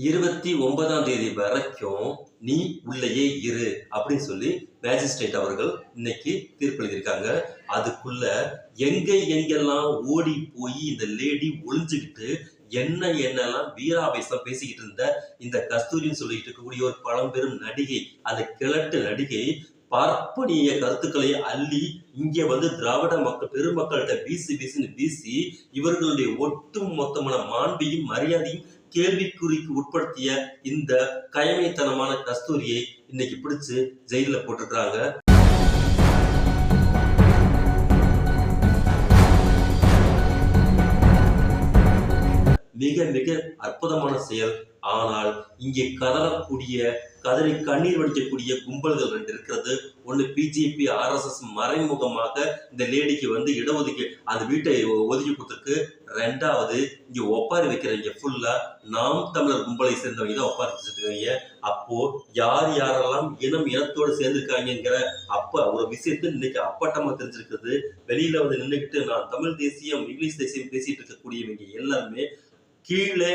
இருபத்தி ஒன்பதாம் தேதி வரைக்கும் நீ உள்ளேயே இரு அப்படின்னு சொல்லி மேஜிஸ்ட்ரேட் அவர்கள் இன்னைக்கு தீர்ப்பளித்திருக்காங்க. அதுக்குள்ள எங்க எங்கெல்லாம் ஓடி போய் இந்த லேடி ஒளிஞ்சுக்கிட்டு என்ன என்னெல்லாம் வீராவேசம் பேசிக்கிட்டு இருந்த இந்த கஸ்தூரின்னு சொல்லிட்டு இருக்கக்கூடிய ஒரு பழம்பெரும் நடிகை அந்த கிழட்டு நடிகை பார்ப்பனிய கருத்துக்களை அள்ளி இங்கே வந்து திராவிட மக்கள் பெருமக்கள்கிட்ட வீசி வீசின்னு வீசி இவர்களுடைய ஒட்டு மொத்தமான மாண்பையும் மரியாதையும் கேள்விக்குறிக்கு உட்படுத்திய இந்த கயமைத்தனமான கஸ்தூரியை இன்னைக்கு பிடிச்சு ஜெயில போட்டிருக்கிறாங்க. மிக மிக அற்புதமான செயல் ஆனால் இங்கே கதறக்கூடிய கதறி கண்ணீர் வடிக்கக்கூடிய கும்பல்கள் ரெண்டு இருக்கிறது. ஒன்று பிஜேபி ஆர்எஸ்எஸ் மறைமுகமாக இந்த லேடிக்கு வந்து இடஒதுக்கி அந்த வீட்டை ஒதுக்கி கொடுத்துருக்கு. ரெண்டாவது இங்கே ஒப்பாரி வைக்கிறவங்க ஃபுல்லா நாம் தமிழர் கும்பலை சேர்ந்தவங்க தான் ஒப்பாரி வச்சுருக்காங்க அப்போ யார் யாரெல்லாம் இனம் இனத்தோடு சேர்ந்திருக்காங்கங்கிற அப்ப ஒரு விஷயத்தை இன்னைக்கு அப்பட்டமா தெரிஞ்சிருக்குது வெளியில வந்து நின்றுக்கிட்டு நான் தமிழ் தேசியம் இங்கிலீஷ் தேசியம் பேசிட்டு இருக்கக்கூடியவங்க எல்லாருமே கீழே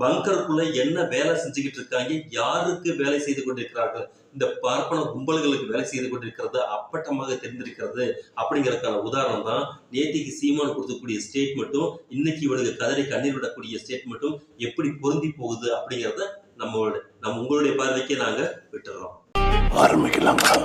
பங்கருக்குள்ள என்ன வேலை செஞ்சுக்கிட்டு இருக்காங்க? யாருக்கு வேலை செய்து கொண்டிருக்கிறார்கள்? இந்த பார்ப்பன கும்பல்களுக்கு வேலை செய்து கொண்டிருக்கிறது அப்பட்டமாக தெரிந்திருக்கிறது அப்படிங்கறதுக்கான உதாரணம் தான் நேத்திக்கு சீமான் கொடுக்கக்கூடிய ஸ்டேட்மெண்ட்டும் இன்னைக்கு இவனுக்கு கதறி கண்ணீர் விடக்கூடிய ஸ்டேட்மெண்ட்டும் எப்படி பொருந்தி போகுது அப்படிங்கிறத நம்மளோட நம்ம உங்களுடைய பார்வைக்கே நாங்க விட்டுறோம். ஆரம்பிக்கலாங்களா